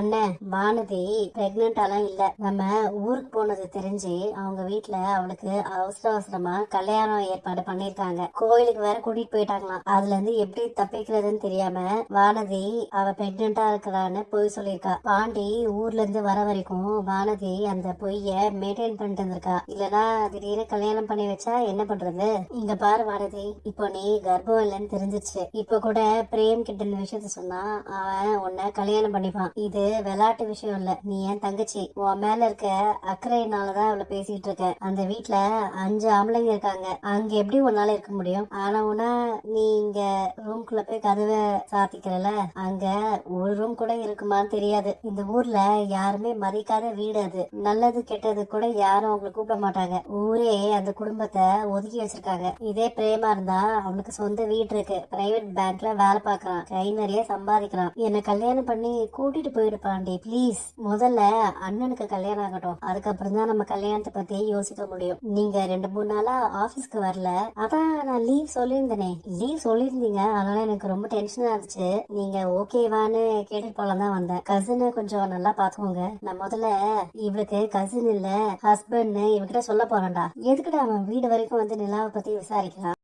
அண்ணன் வானதி பிரெக்னெண்டாலாம் இல்ல. நம்ம ஊருக்கு போனது தெரிஞ்சு அவங்க வீட்டுல அவளுக்கு அவசர அவசரமா கல்யாணம் ஏற்பாடு பண்ணிருக்காங்க. கோயிலுக்கு வேற கூட்டிட்டு போயிட்டாங்களாம். அதுல இருந்து எப்படி தப்பிக்கிறதுன்னு தெரியாம வானதி அவ பிரெக்னெண்டா இருக்கிறான்னு பொய் சொல்லியிருக்கா. பாண்டி ஊர்ல இருந்து வர வரைக்கும் வானதி அந்த பொய்ய மெயின்டைன் பண்ணிட்டு இருந்திருக்கா. இல்லனா திடீர்னு கல்யாணம் பண்ணி வச்சா என்ன பண்றது? இங்க பாரு வானதி இப்போ நீ கர்ப்பம் இல்லைன்னு தெரிஞ்சிச்சு இப்ப கூட பிரேம் கிட்ட இந்த விஷயத்த சொன்னா அவன் உன்னை கல்யாணம் பண்ணிப்பான். இது விளையாட்டு விஷயம் இல்ல. நீ என் தங்கச்சி? உன் மேல இருக்க அக்கறையினாலதான் அவளை பேசிட்டு இருக்க. அந்த வீட்டுல அஞ்சு ஆம்பளைங்க இருக்காங்க. அங்க எப்படி உன்னால இருக்க முடியும்? ஆனா உனா நீ இங்க ரூம்குள்ள போய் கதவை சாத்திக்கிறல? அங்க ஒரு ரூம் கூட இருக்குமான்னு தெரியாது. இந்த ஊர்ல யாருமே மதிக்காத வீடு அது. நல்லது கெட்டது கூட யாரும் அவங்களை கூப்பிட மாட்டாங்க. ஊரே அந்த குடும்பத்தை ஒதுக்கி வச்சிருக்காங்க. இதே பிரேமா இருந்தா அவனுக்கு சொந்த வீடு இருக்கு. பிரைவேட் பேங்க்ல வேலை பாக்குறான் கை நிறைய சம்பாதிக்கிறான். என்ன கல்யாணம் பண்ணி கூட்டிட்டு போயிடு பாண்டி ப்ளீஸ் முதல்ல அண்ணனுக்கு கல்யாணம் ஆகட்டும். அதுக்கப்புறம் தான் நம்ம கல்யாணத்தை பத்தி யோசிக்க முடியும். நீங்க ரெண்டு மூணு நாளா ஆபீஸ்க்கு வரல. அதான் நான் லீவ் சொல்லியிருந்தேனே. லீவ் சொல்லியிருந்தீங்க. அதனால எனக்கு ரொம்ப டென்ஷனா இருந்துச்சு. நீங்க ஓகேவான்னு கேட்டுட்டு போலாம் தான் வந்தேன். கசினை கொஞ்சம் நல்லா பாத்துக்கோங்க நான் முதல்ல இவளுக்கு கசின் இல்ல ஹஸ்பண்ட் இவகிட்ட சொல்ல போறேன்டா. எதுக்குடா அவன் வீடு வரைக்கும் வந்து நிலாவை பத்தி விசாரிக்கிறான்?